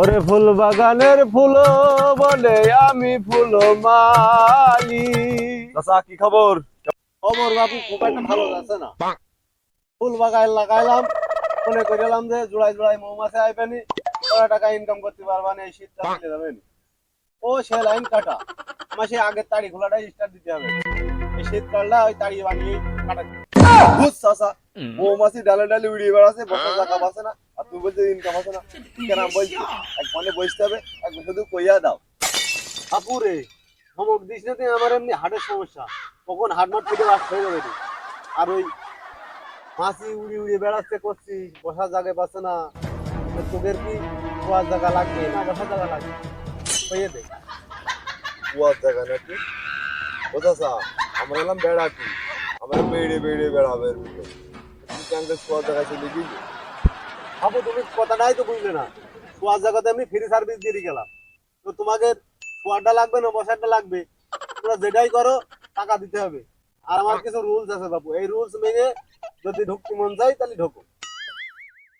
ওরে ফুল বাগানের ফুল বলে আমি ফুল মালি চাচা কি খবর? খবর বাবু খুব একটা ভালো যাচ্ছে না। ফুল বাগান লাগাইলাম মনে করিলাম যে জোড়াই জোড়াই মৌমাছি আইবেনি ওরা টাকা ইনকাম করতে পারবা না এই শীতটা চলে যাবে। ও সে লাইন কাটা। মাসে আগের তাড়ি খোলাটা স্টার্ট দিতে হবে। এই শীতকালটা ওই তাড়ি বানিয়ে কাটা বুঝ চাচা? মৌমাছি ডালে ডালে উড়িয়ে বেড়াচ্ছে বসার জায়গা পাচ্ছে না। আর তুই বলছিস ইনকাম আছে না। কেন আমি বলছি? এক মনে বসতে হবে এক শুধু কইয়া দাও। আপুরে ধমক দিস না তুই আমার এমনি হার্টের সমস্যা। কখন হাট মাট ফেটে বাস হয়ে যাবে আর ওই মাছি উড়ি উড়ি বেড়াচ্ছে করছিস বসার জায়গায় পাচ্ছে না। তোদের কি শোয়ার জায়গা লাগবে? না বসার জায়গা লাগবে। হয়ে দে। কুয়ার জায়গা নাকি? ও চাচা আমরা এলাম বেড়াটি আমরা বেড়ে বেড়ে বেড়াবে কুয়ার জায়গায় চলে গিয়ে ভাবো তুমি কথাটাই তো বুঝলে না। শোয়ার জায়গাতে আমি ফ্রি সার্ভিস দিয়ে গেলাম। তো তোমাকে শোয়ারটা লাগবে না বসারটা লাগবে? তোমরা যেটাই করো টাকা দিতে হবে। আর আমার কিছু রুলস আছে বাবু এই রুলস মেনে যদি ঢুকতে মন চাই তাহলে ঢোকো।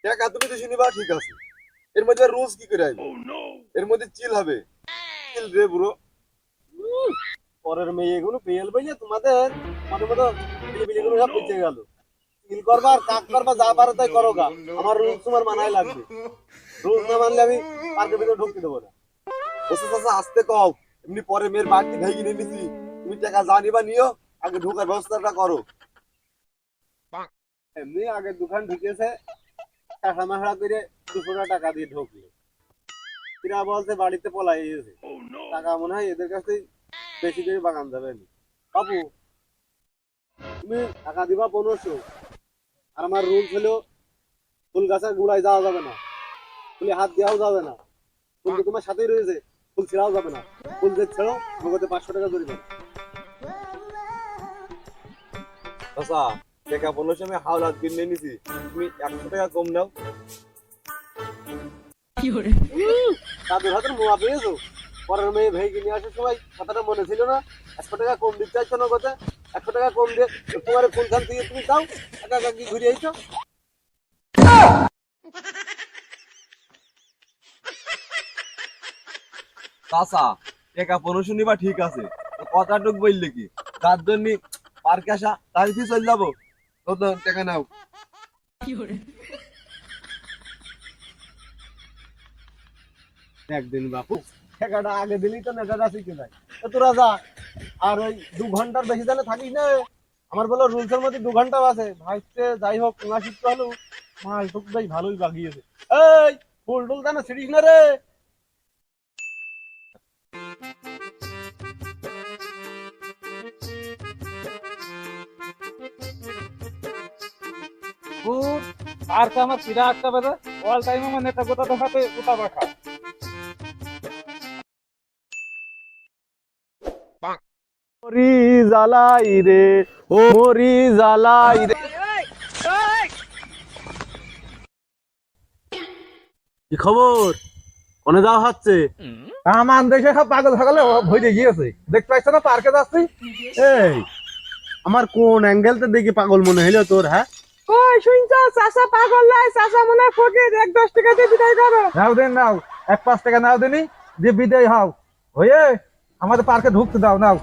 টাকা তুমি তো শুনিবা ঠিক আছে। এর মধ্যে রুলস কি করে আইবে? এর মধ্যে চিল হবে। চিল রে উম, পরের মেয়েগুলো পেয়েল বইলে তোমাদের মনে মতো পিছিয়ে গেল। করবা আর কাক করবা, যা পারো তাই করো গা। আমার রুলস তোমার মানায় লাগবে। রুলস না মানলে আমি ভিতরে ঢুকতে দেবো না। চাচা আসতে কও, এমনি পরে মেয়ের বাড়তি ভেঙে নিয়ে নিছি। তুমি টাকা নিও, আগে ব্যবস্থাটা করো। এমনি আগের দোকান ঢুকেছে টাকা মাসা করে দুশো টাকা দিয়ে ঢুকলো। এরা বলতে বাড়িতে পলাই গেছে। টাকা মনে হয় এদের কাছে বেশি করে বাগান যাবে। বাবু, তুমি টাকা দিবা পনেরোশো। আর আমার রুলস হলো ফুল গাছের গুড়ায় যাওয়া যাবে না। ফুলে হাত দেওয়াও যাবে না। ফুল তো তোমার সাথেই রয়েছে ফুল ছেড়াও যাবে না। ফুল যে ছেড়ো নগদে পাঁচশো টাকা জরিবে চাচা টাকা পনেরোশো আমি হাওলাত কিনে নিছি তুমি একশো টাকা কম নাও। তাদের হাতের মোয়া পেয়েছ? পরের মেয়ে ভেই কিনে আসার সময় কথাটা মনে ছিল না। একশো টাকা কম দিতে চাইছো না কথা একশো টাকা কম দিয়ে তোমার কোনখান থেকে তুমি দাও একা একা কি ঘুরে আইছো চাচা পনেরোশো নিবা ঠিক আছে কথাটুক বললে কি? তার জন্য পার্কে আসা তার কি চলে যাব? তো টাকা নাও। একদিন বাপু টাকাটা আগে দিলেই তো নেটাটা শিখে যায় আর ওই দু ঘণ্টার বেশি থাকিস না। আমার বলো রুলসের মধ্যে দু ঘণ্টা আছে। ভাইতে যাই হোক, না শিখতে হলো মাল টুক বেশ ভালোই বাগিয়েছে এই ফুল টুল ছিড়িস না রে। আর একটা বেদে অল টাইম আমার নেতা গোটা দেখাতে গোটা বাখা জ্বালাই রে ও মরি জ্বালাই রে। কি খবর? কোনে যাওয়া হচ্ছে? আমার দেশে সব পাগল সকালে ভরে গিয়েছে দেখতে পাচ্ছ না পার্কে যাচ্ছি? এই আমার কোন অ্যাঙ্গেলতে দেখি পাগল মনে হইল তোর হ্যাঁ? ওই শুনছো চাষা পাগল নাই চাষা মনে ফকির এক দশ টাকা দিয়ে বিদায় করো। নাও দেন নাও। এক পাঁচ টাকা নাও দেনি দিয়ে বিদায় হও। হয়ে আমাদের পার্কে ঢুকতে দাও নাও।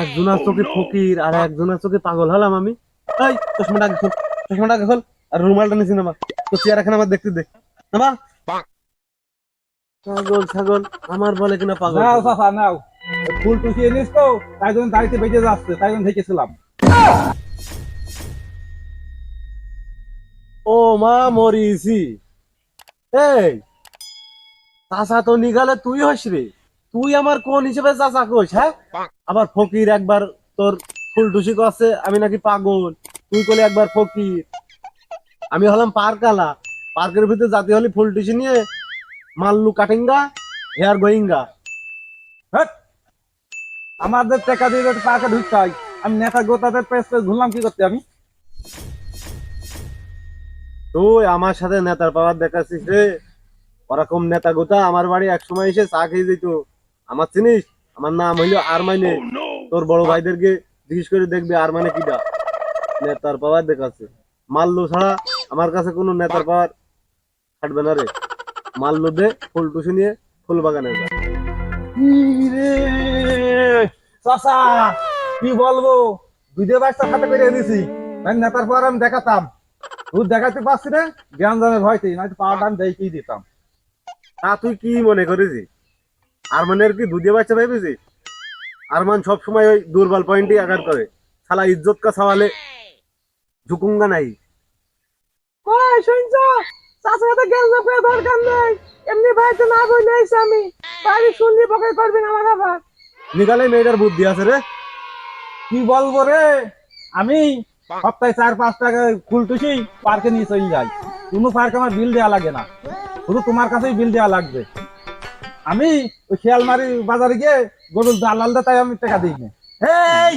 একজনের চোখে ফকির আর একজনের চোখে পাগল হলাম আমি এই চশমাটা খোল চশমাটা খোল আর রুমালটা নিচে নামা। তো চেয়ার এখানে আমার দেখতে দে। নামা। ছাগল ছাগল আমার বলে কিনা পাগল। নাও চাষা নাও। ফুল নিস তো তাই জন্য দাড়িতে বেঁচে যাচ্ছে তাই জন্য থেকেছিলাম ও মা মরিছি। এই চাচা তো নিগালে তুই হস রে। তুই আমার কোন হিসেবে চাচা কোস হ্যাঁ? আবার ফকির একবার তোর ফুল টুসি করছে আমি নাকি পাগল। তুই কলে একবার ফকির। আমি হলাম পার্কালা পার্কের ভিতরে জাতি হলি ফুল টুসি নিয়ে মাল্লু কাটিঙ্গা হেয়ার গোয়িঙ্গা। হ্যাট! আমাদের টাকা দিয়ে পার্কে ঢুকতে হয় আমি নেতা গোতাদের পেস পেস ঘুরলাম কি করতে আমি? তুই আমার সাথে নেতার পাওয়ার দেখাচ্ছিস রে। ওরকম নেতা গোটা আমার বাড়ি এক সময় এসে চা খেয়ে যেত আমার চিনিস? আমার নাম হইল আর মানে তোর বড় ভাইদেরকে জিজ্ঞেস করে দেখবি আর মানে কিটা নেতার পাওয়ার দেখাচ্ছে। মাল্লু ছাড়া আমার কাছে কোনো নেতার পাওয়ার ছাড়বে না রে। মাল লোদে ফুল টুসি নিয়ে ফুল বাগানে যা। রে চাচা কি বলব? দুধে বাচ্চা সাথে করে দিছি আমি নেতার পর আমি দেখাতাম। তুই দেখাতে পারছি না জ্ঞান জানে ভয়তেই নয়তো পাওয়াটা আমি দেখিয়ে দিতাম? তা তুই কি মনে করেছিস আরমানের কি দুধে বাচ্চা ভেবেছিস আরমান সব সময় ওই দুর্বল পয়েন্টই আঘাত করে। শালা ইজ্জত কা সওয়ালে ঝুকুঙ্গা নাই। কই শুনছো? চাচার সাথে জ্ঞান করে দরকার নেই। এমনি ভাইতে না বলে এসে আমি বাড়ি শুনলি বকে করবি না আমার আবার নিকালে মেয়েটার বুদ্ধি আছে রে। কি বলব রে? আমি সপ্তাহে চার পাঁচ টাকা ফুল টুসি পার্কে নিয়ে চলে যাই। কোনো পার্কে আমার বিল দেওয়া লাগে না। শুধু তোমার কাছেই বিল দেওয়া লাগবে। আমি ওই শিয়ালমারি বাজারে গিয়ে গরুর দালাল দে তাই আমি টাকা দিই না। এই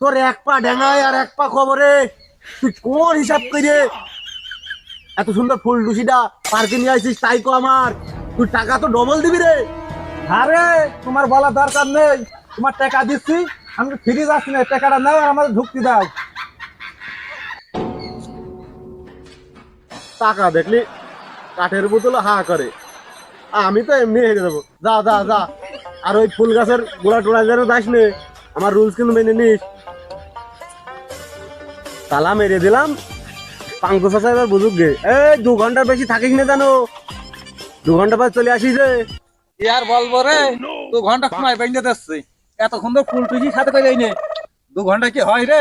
তোর এক পা ডেঙায় আর এক পা খবরে। তুই কোন হিসাব করে এত সুন্দর ফুল টুসিটা পার্কে নিয়ে আসিস তাই কো আমার। তুই টাকা তো ডবল দিবি রে। আরে তোমার বলার দরকার নেই। তোমার টাকা দিচ্ছি আমি ফিরে যাচ্ছি না। টাকাটা নাও আর আমাদের ঢুকতে দাও। টাকা দেখলি কাঠের বোতল হা করে। আমি তো এমনি হেরে দেবো যা যা যা। আর ওই ফুল গাছের গোড়া টোড়া যেন যাস নে, আমার রুলস কিন্তু মেনে নিস। তালা মেরে দিলাম। পাঙ্কু চাচা এবার বুঝুক গে। এই, দু ঘণ্টার বেশি থাকিস না জানো। দু ঘণ্টা পর চলে আসিস রে। কি আর বলব রে? দু ঘণ্টা সময় বেঁধে দিচ্ছি। এত সুন্দর ফুল টুসি সাথে করে নে। দু ঘণ্টা কি হয় রে?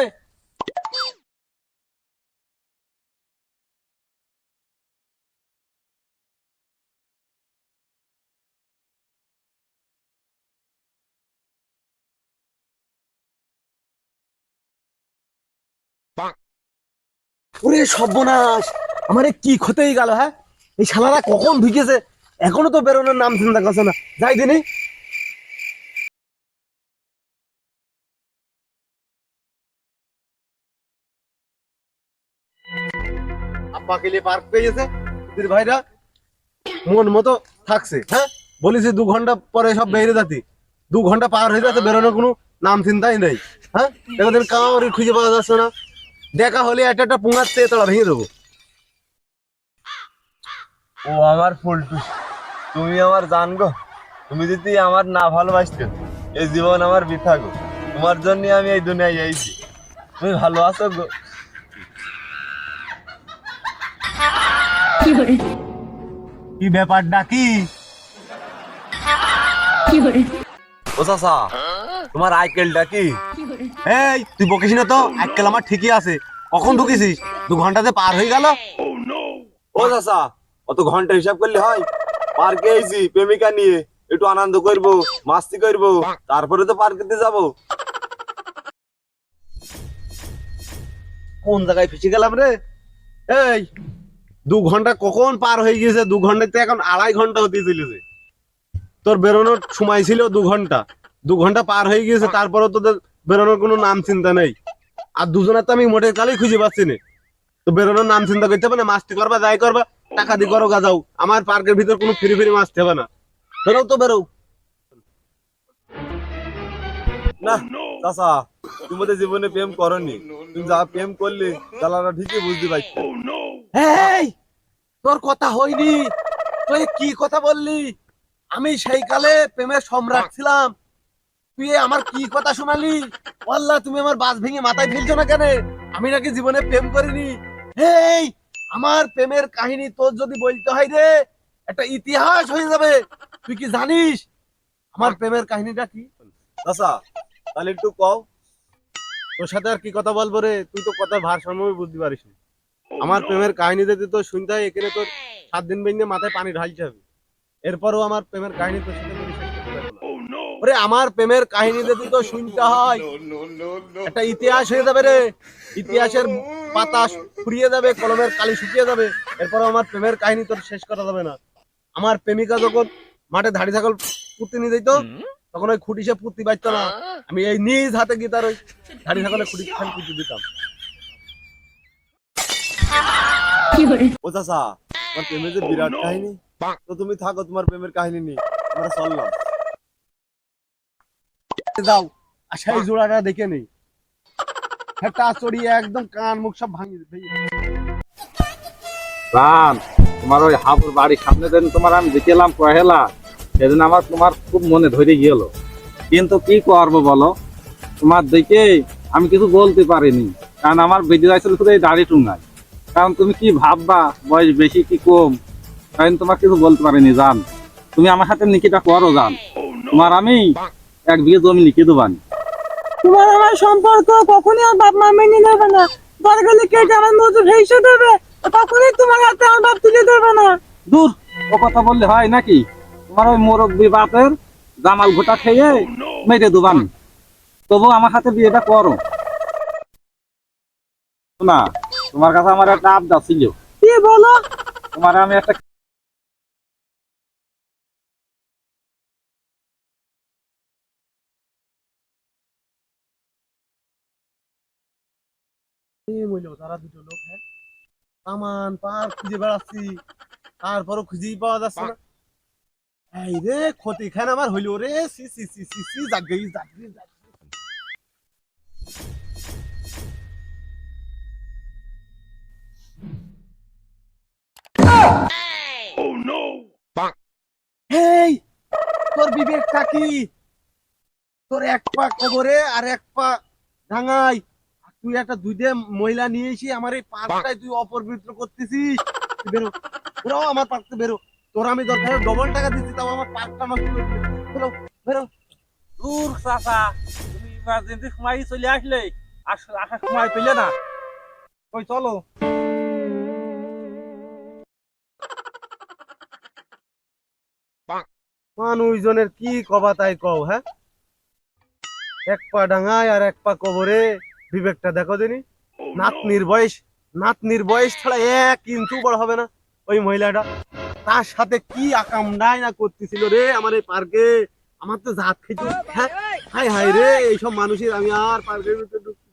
ওরে সর্বনাশ! আমার কি ক্ষতেই গেল হ্যাঁ? এই শালারা কখন ঢুকেছে এখনও তো বেরোনোর নাম চিন্তা করছে না। যাই দিনি। আব্বা কেলে পার্ক পেয়েছে সুধীর ভাইরা মন মতো থাকছে হ্যাঁ? বলেছি দু ঘণ্টা পরে সব বেরিয়ে যাতি। দু ঘণ্টা পার হয়ে যাচ্ছে, বেরোনোর কোনো নাম চিন্তাই নেই হ্যাঁ? দেখো কাউরি খুঁজে পাওয়া যাচ্ছে না। দেখা হলে একটা একটা পুঙাচ্ছে তোরা ভেঙে দেবো। ও আমার ফুলটুস তুমি আমার জান গো। তুমি যদি আমার না ভালোবাসতে এই জীবন আমার বৃথা গো। তোমার জন্য আমি এই দুনিয়ায় আইছি তুমি ভালো আছো গো। কি ব্যাপারটা কি? ও চাচা তোমার আইকেলটা কি? এই, তুই বকিস না তো? আমার ঠিকই আছে। কখন দু ঘন্টাতে পার হয়ে গেল। ও অত ঘণ্টা হিসাব করলে হয়? পার্কে প্রেমিকা নিয়ে। একটু আনন্দ করব, মাস্তি করব। তারপরে তো যাব। কোন জায়গায় ফেসে গেলাম রে? এই, দু ঘণ্টা কখন পার হয়ে গিয়েছে? দু ঘন্টাতে এখন আড়াই ঘণ্টা হতে চলেছে। তোর বেরোনোর সময় ছিল দু ঘণ্টা। দু ঘণ্টা পার হয়ে গিয়েছে তারপরে তোদের বেরোনোর কোনো নাম চিন্তা নেই। আর দুজনের তো আমি মোটের কালেই খুঁজে পাচ্ছি না। তো বেরোনোর নাম চিন্তা করতে হবে না, মাস্তি করবা, যাই করবা, টাকা দিয়ে করো যাও আমার পার্কের ভিতর কোনো ফ্রি ফ্রি মাস্তি হবে না। বেরো তো বেরো না তুমি তো জীবনে প্রেম করনি। তুমি যা প্রেম করলে চালাটা ঠিকই বুঝতে পারছি। এই তোর কথা হয়নি। তুই কি কথা বললি? আমি সেই কালে প্রেমের সম্রাট ছিলাম। তুই আমার কি কথা শোনালি? আল্লাহ তুমি আমার বাস ভেঙে মাথায় ফেলছো না কেন? আমি নাকি জীবনে প্রেম করিনি। এই আমার প্রেমের কাহিনী তোর যদি বলতে হয় রে, একটা ইতিহাস হয়ে যাবে। তুই কি জানিস? আমার প্রেমের কাহিনীটা কি? চাচা তাহলে একটু কও। তোর সাথে আর কি কথা বলব রে? তুই তো কথা ভারসাম্য বুঝতে পারিস। আমার প্রেমের কাহিনী যদি তোর শুনতে হয়, এখানে তোর সাত দিন বেঁধে মাথায় পানি ঢালতে হবে। এরপরও আমার প্রেমের কাহিনী তোর সাথে ওরে আমার প্রেমের কাহিনী যদি তোর শুনতে হয় একটা ইতিহাস হয়ে যাবে রে। ইতিহাসের পাতা ফুরিয়ে যাবে কলমের কালি শুকিয়ে যাবে। এরপরও আমার প্রেমের কাহিনী তোর শেষ করা যাবে না। আমার প্রেমিকা যখন মাঠে ধাড়ি ছাগল পুঁতি নিয়ে যেত তখন ওই খুঁটি সে পুঁতি পাইতো না। আমি এই নিজ হাতে গিয়ে তার ওই ধাড়ি ছাগলের খুঁটি খান পুঁতি দিতাম। ও চাচা তোমার প্রেমের যে বিরাট কাহিনী তো তুমি থাকো তোমার প্রেমের কাহিনী নিয়ে। আমরা চললাম। দাও। আর সেই জোড়াটা দেখে নেই। একটা চড়িয়ে একদম কান মুখ সব ভাঙিয়ে রাম, তোমার ওই হাবুর বাড়ির সামনে যেন তোমার আমি দেখলাম পহেলা, সেদিন আমার তোমার খুব মনে ধরে গেল। কিন্তু কি করব বলো? তোমার দেখে আমি কিছু বলতে পারিনি, কারণ আমার বেঁধে যাচ্ছিল শুধু এই দাড়ি টুঙ্গায় কারণ তুমি কি ভাববা, বয়স বেশি কি কম? কারণ তোমার কিছু বলতে পারিনি, জান। তুমি আমার সাথে নিকিটা করো, জান। তোমার আমি এক বিঘে জমি লিখে দেবানি তোমার আমার সম্পর্ক কখনই আর বাপ মা মেনে নেবে না। দরকার কেটে আমার মজুর হেসে দেবে? তখনই তোমার হাতে আমার বাপ তুলে দেবে না। দূর ও কথা বললে হয় নাকি? তোমার ওই মোরব্বি বাপের জামাল ঘোটা খেয়ে মেরে দেবানি তবু আমার হাতে বিয়েটা করো। না তোমার কাছে আমার একটা আবদা ছিল। কি বলো? তোমার আমি একটা তারা দুটো লোক হ্যাঁ? সামান পার খুঁজে বেড়াচ্ছি তারপরও খুঁজেই পাওয়া যাচ্ছে না। এই রে ক্ষতি খান আমার হইল রে সি সি সি সি সি জাগে জাগে জাগে হেই তোর বিবেকটা কি? তোর এক পা কবরে আর এক পা আর তুই একটা দুইটা মহিলা নিয়ে এসে আমার এই পার্কটাই তুই অপবিত্র করতেছিস। বেরো। বেরো, আমার পার্কতে বেরো। তোর আমি দরকার ডবল টাকা দিচ্ছি, তাও আমার পার্কটা নষ্ট। বেরো বেরো। দূর, চাচা। তুমি ইমার্জেন্সি সময় চলে আসলে। আস- আসার সময় পেলে না। ওই, চলো। মানুষজনের কি কবা তাই কও হ্যাঁ? এক পা ডাঙায় আর এক পা কবরে। বিবেকটা দেখো দিনি নাতনির বয়স নাতনির বয়স ছাড়া এক ইঞ্চু বড় হবে না ওই মহিলাটা। তার সাথে কি আকামডাই না করতেছিল রে আমার এই পার্কে? আমার তো জাত খেতে হ্যাঁ হাই হাই রে এইসব মানুষের আমি আর পার্কের ভিতরে ঢুকতে